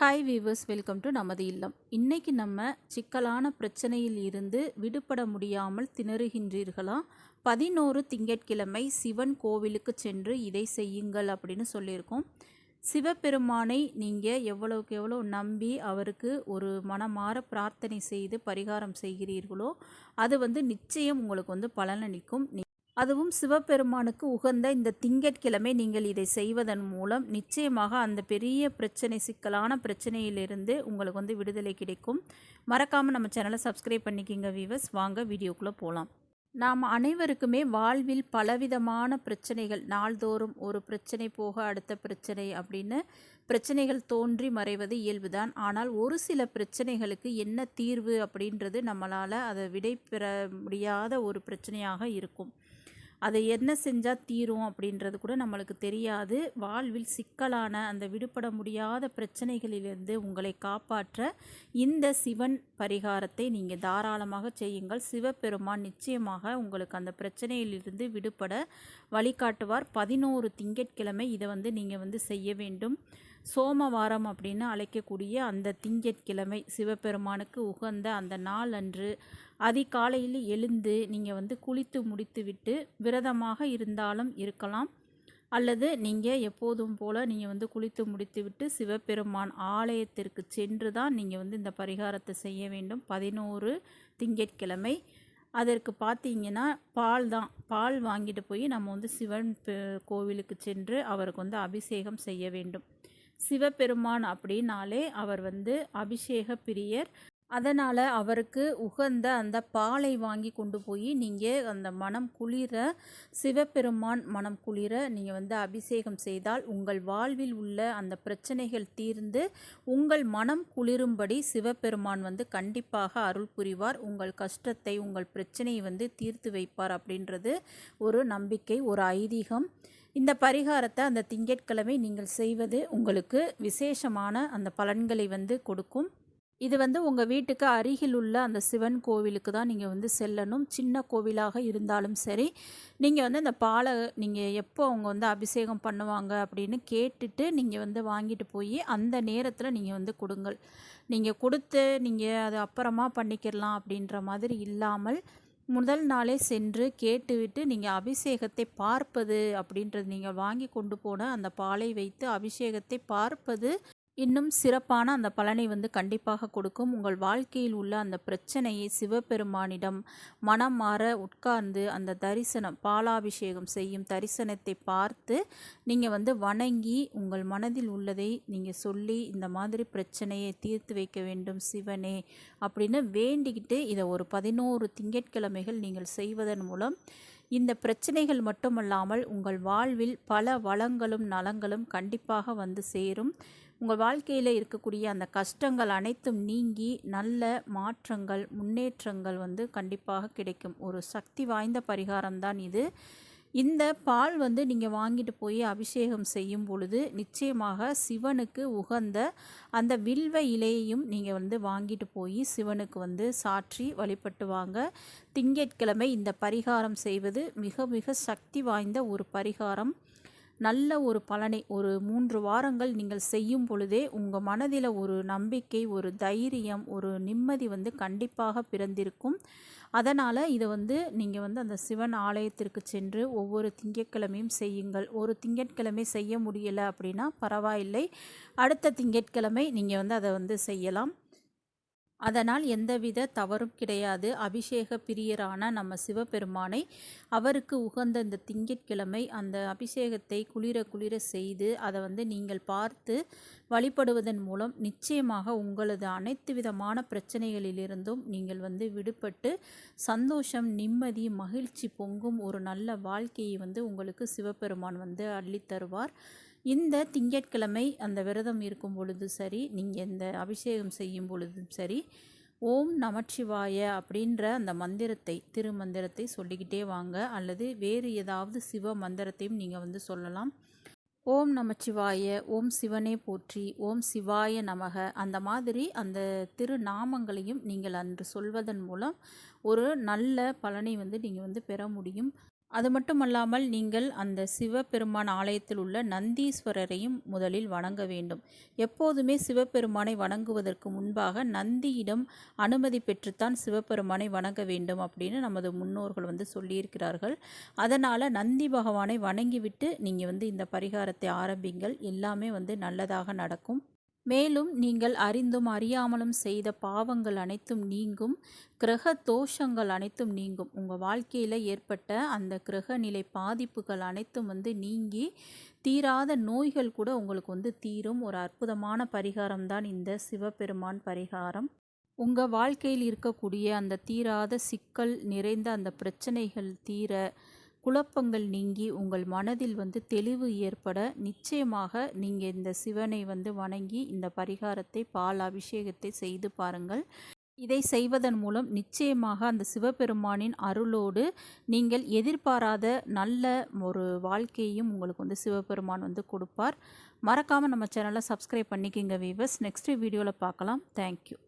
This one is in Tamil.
ஹாய் வீவர்ஸ் வெல்கம் டு நமது இல்லம். இன்றைக்கி நம்ம சிக்கலான பிரச்சனையில் இருந்து விடுபட முடியாமல் திணறுகின்றீர்களா? பதினோரு திங்கட்கிழமை சிவன் கோவிலுக்கு சென்று இதை செய்யுங்கள் அப்படின்னு சொல்லியிருக்கோம். சிவபெருமானை நீங்கள் எவ்வளவுக்கு எவ்வளோ நம்பி அவருக்கு ஒரு மனமாற பிரார்த்தனை செய்து பரிகாரம் செய்கிறீர்களோ அது வந்து நிச்சயம் உங்களுக்கு வந்து பலனளிக்கும் அதுவும் சிவபெருமானுக்கு உகந்த இந்த திங்கட்கிழமை நீங்கள் இதை செய்வதன் மூலம் நிச்சயமாக அந்த பெரிய பிரச்சனை சிக்கலான பிரச்சனையிலிருந்து உங்களுக்கு வந்து விடுதலை கிடைக்கும். மறக்காமல் நம்ம சேனலை சப்ஸ்கிரைப் பண்ணிக்கிங்க வீவர்ஸ் வாங்க வீடியோக்குள்ளே போகலாம் நாம் அனைவருக்குமே வாழ்வில் பலவிதமான பிரச்சனைகள் நாள்தோறும் ஒரு பிரச்சனை போக அடுத்த பிரச்சனை அப்படின்னு பிரச்சனைகள் தோன்றி மறைவது இயல்புதான். ஆனால் ஒரு சில பிரச்சனைகளுக்கு என்ன தீர்வு அப்படின்றது நம்மளால் அதை விடை பெற முடியாத ஒரு பிரச்சனையாக இருக்கும். அதை என்ன செஞ்சால் தீரும் அப்படின்றது கூட நம்மளுக்கு தெரியாது. வாழ்வில் சிக்கலான அந்த விடுபட முடியாத பிரச்சனைகளிலிருந்து உங்களை காப்பாற்ற இந்த சிவன் பரிகாரத்தை நீங்கள் தாராளமாக செய்யுங்கள். சிவபெருமான் நிச்சயமாக உங்களுக்கு அந்த பிரச்சனையிலிருந்து விடுபட வழிகாட்டுவார். பதினோரு திங்கட்கிழமை இதை வந்து நீங்கள் வந்து செய்ய வேண்டும். சோமவாரம் அப்படின்னு அழைக்கக்கூடிய அந்த திங்கட்கிழமை சிவபெருமானுக்கு உகந்த அந்த நாள் அன்று அதிகாலையில் எழுந்து நீங்கள் வந்து குளித்து முடித்துவிட்டு விரதமாக இருந்தாலும் இருக்கலாம். அல்லது நீங்கள் எப்போதும் போல் நீங்கள் வந்து குளித்து முடித்துவிட்டு சிவபெருமான் ஆலயத்திற்கு சென்று தான் நீங்கள் வந்து இந்த பரிகாரத்தை செய்ய வேண்டும். பதினோரு திங்கட்கிழமை. அதற்கு பார்த்தீங்கன்னா பால் தான். பால் வாங்கிட்டு போய் நம்ம வந்து சிவன் கோவிலுக்கு சென்று அவருக்கு வந்து அபிஷேகம் செய்ய வேண்டும். சிவபெருமான் அப்படின்னாலே அவர் வந்து அபிஷேக பிரியர். அதனால் அவருக்கு உகந்த அந்த பாலை வாங்கி கொண்டு போய் நீங்கள் அந்த மனம் குளிர சிவபெருமான் மனம் குளிர நீங்கள் வந்து அபிஷேகம் செய்தால் உங்கள் வாழ்வில் உள்ள அந்த பிரச்சனைகள் தீர்ந்து உங்கள் மனம் குளிரும்படி சிவபெருமான் வந்து கண்டிப்பாக அருள் புரிவார். உங்கள் கஷ்டத்தை உங்கள் பிரச்சனையை வந்து தீர்த்து வைப்பார் அப்படின்றது ஒரு நம்பிக்கை ஒரு ஐதீகம். இந்த பரிகாரத்தை அந்த திங்கட்கிழமை நீங்கள் செய்வது உங்களுக்கு விசேஷமான அந்த பலன்களை வந்து கொடுக்கும். இது வந்து உங்கள் வீட்டுக்கு அருகில் உள்ள அந்த சிவன் கோவிலுக்கு தான் நீங்கள் வந்து செல்லணும். சின்ன கோவிலாக இருந்தாலும் சரி நீங்கள் வந்து அந்த பாலை நீங்கள் எப்போ அவங்க வந்து அபிஷேகம் பண்ணுவாங்க அப்படின்னு கேட்டுட்டு நீங்கள் வந்து வாங்கிட்டு போய் அந்த நேரத்தில் நீங்கள் வந்து கொடுங்கள். நீங்கள் கொடுத்து நீங்கள் அது அப்புறமா பண்ணிக்கிடலாம் அப்படின்ற மாதிரி இல்லாமல் முதல் நாளே சென்று கேட்டுவிட்டு நீங்கள் அபிஷேகத்தை பார்ப்பது அப்படின்றது நீங்கள் வாங்கி கொண்டு போன அந்த பாலை வைத்து அபிஷேகத்தை பார்ப்பது இன்னும் சிறப்பான அந்த பலனை வந்து கண்டிப்பாக கொடுக்கும். உங்கள் வாழ்க்கையில் உள்ள அந்த பிரச்சனையை சிவபெருமானிடம் மனம் மாற உட்கார்ந்து அந்த தரிசனம் பாலாபிஷேகம் செய்யும் தரிசனத்தை பார்த்து நீங்கள் வந்து வணங்கி உங்கள் மனதில் உள்ளதை நீங்கள் சொல்லி இந்த மாதிரி பிரச்சனையை தீர்த்து வைக்க வேண்டும் சிவனே அப்படின்னு வேண்டிக்கிட்டு இதை ஒரு பதினோரு திங்கட்கிழமைகள் நீங்கள் செய்வதன் மூலம் இந்த பிரச்சனைகள் மட்டுமல்லாமல் உங்கள் வாழ்வில் பல வளங்களும் நலங்களும் கண்டிப்பாக வந்து சேரும். உங்கள் வாழ்க்கையில் இருக்கக்கூடிய அந்த கஷ்டங்கள் அனைத்தும் நீங்கி நல்ல மாற்றங்கள் முன்னேற்றங்கள் வந்து கண்டிப்பாக கிடைக்கும். ஒரு சக்தி வாய்ந்த பரிகாரம்தான் இது. இந்த பால் வந்து நீங்கள் வாங்கிட்டு போய் அபிஷேகம் செய்யும் பொழுது நிச்சயமாக சிவனுக்கு உகந்த அந்த வில்வ இலையையும் நீங்கள் வந்து வாங்கிட்டு போய் சிவனுக்கு வந்து சாற்றி வழிபட்டு வாங்க திங்கட்கிழமை இந்த பரிகாரம் செய்வது மிக மிக சக்தி வாய்ந்த ஒரு பரிகாரம். நல்ல ஒரு பலனை ஒரு மூன்று வாரங்கள் நீங்கள் செய்யும் பொழுதே உங்கள் மனதில் ஒரு நம்பிக்கை ஒரு தைரியம் ஒரு நிம்மதி வந்து கண்டிப்பாக பிறந்திருக்கும். அதனால் இதை வந்து நீங்கள் வந்து அந்த சிவன் ஆலயத்திற்கு சென்று ஒவ்வொரு திங்கட்கிழமையும் செய்யுங்கள். ஒரு திங்கட்கிழமை செய்ய முடியலை அப்படின்னா பரவாயில்லை. அடுத்த திங்கட்கிழமை நீங்கள் வந்து அதை வந்து செய்யலாம். அதனால் எந்தவித தவறும் கிடையாது. அபிஷேக பிரியரான நம்ம சிவபெருமானை அவருக்கு உகந்த இந்த திங்கட்கிழமை அந்த அபிஷேகத்தை குளிர குளிர செய்து அதை வந்து நீங்கள் பார்த்து வழிபடுவதன் மூலம் நிச்சயமாக உங்களது அனைத்து விதமான பிரச்சனைகளிலிருந்தும் நீங்கள் வந்து விடுபட்டு சந்தோஷம் நிம்மதி மகிழ்ச்சி பொங்கும் ஒரு நல்ல வாழ்க்கையை வந்து உங்களுக்கு சிவபெருமான் வந்து அள்ளித்தருவார். இந்த திங்கட்கிழமை அந்த விரதம் இருக்கும் பொழுது சரி நீங்கள் இந்த அபிஷேகம் செய்யும் பொழுதும் சரி ஓம் நமச்சிவாய அப்படின்ற அந்த மந்திரத்தை திருமந்திரத்தை சொல்லிக்கிட்டே வாங்க. அல்லது வேறு ஏதாவது சிவ மந்திரத்தையும் நீங்கள் வந்து சொல்லலாம். ஓம் நமச்சிவாய ஓம் சிவனே போற்றி ஓம் சிவாய நமக. அந்த மாதிரி அந்த திருநாமங்களையும் நீங்கள் அன்று சொல்வதன் மூலம் ஒரு நல்ல பலனை வந்து நீங்கள் வந்து பெற முடியும். அது மட்டுமல்லாமல் நீங்கள் அந்த சிவபெருமான் ஆலயத்தில் உள்ள நந்தீஸ்வரரையும் முதலில் வணங்க வேண்டும். எப்போதுமே சிவபெருமானை வணங்குவதற்கு முன்பாக நந்தியிடம் அனுமதி பெற்றுத்தான் சிவபெருமானை வணங்க வேண்டும் அப்படின்னு நமது முன்னோர்கள் வந்து சொல்லியிருக்கிறார்கள். அதனால் நந்தி பகவானை வணங்கிவிட்டு நீங்கள் வந்து இந்த பரிகாரத்தை ஆரம்பிங்கள். எல்லாமே வந்து நல்லதாக நடக்கும். மேலும் நீங்கள் அறிந்தும் அறியாமலும் செய்த பாவங்கள் அனைத்தும் நீங்கும். கிரக தோஷங்கள் அனைத்தும் நீங்கும். உங்கள் வாழ்க்கையில் ஏற்பட்ட அந்த கிரக நிலை பாதிப்புகள் அனைத்தும் வந்து நீங்கி தீராத நோய்கள் கூட உங்களுக்கு வந்து தீரும். ஒரு அற்புதமான பரிகாரம் தான் இந்த சிவபெருமான் பரிகாரம். உங்கள் வாழ்க்கையில் இருக்கக்கூடிய அந்த தீராத சிக்கல் நிறைந்த அந்த பிரச்சனைகள் தீர குழப்பங்கள் நீங்கி உங்கள் மனதில் வந்து தெளிவு ஏற்பட நிச்சயமாக நீங்கள் இந்த சிவனை வந்து வணங்கி இந்த பரிகாரத்தை பால் அபிஷேகத்தை செய்து பாருங்கள். இதை செய்வதன் மூலம் நிச்சயமாக அந்த சிவபெருமானின் அருளோடு நீங்கள் எதிர்பாராத நல்ல ஒரு வாழ்க்கையையும் உங்களுக்கு வந்து சிவபெருமான் வந்து கொடுப்பார். மறக்காமல் நம்ம சேனலை சப்ஸ்கிரைப் பண்ணிக்கிங்க வீவர்ஸ் நெக்ஸ்ட் வீடியோவில் பார்க்கலாம். தேங்க்யூ